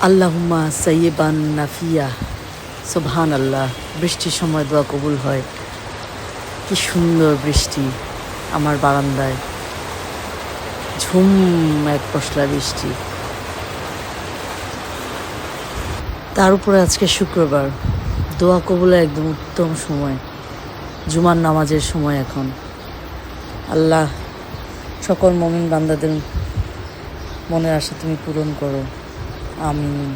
আল্লাহুম্মা সাইয়েবান নাফিয়া। সোবহান আল্লাহ বৃষ্টির সময় দোয়া কবুল হয়। কি সুন্দর বৃষ্টি আমার বারান্দায়। ঝুম এক পশলা বৃষ্টি। তার উপরে আজকে শুক্রবার। দোয়া কবুলের একদম উত্তম সময়। জুমার নামাজের সময় এখন। আল্লাহ, সকল মমিন বান্দাদের মনের আশা তুমি পূরণ করো। আমিন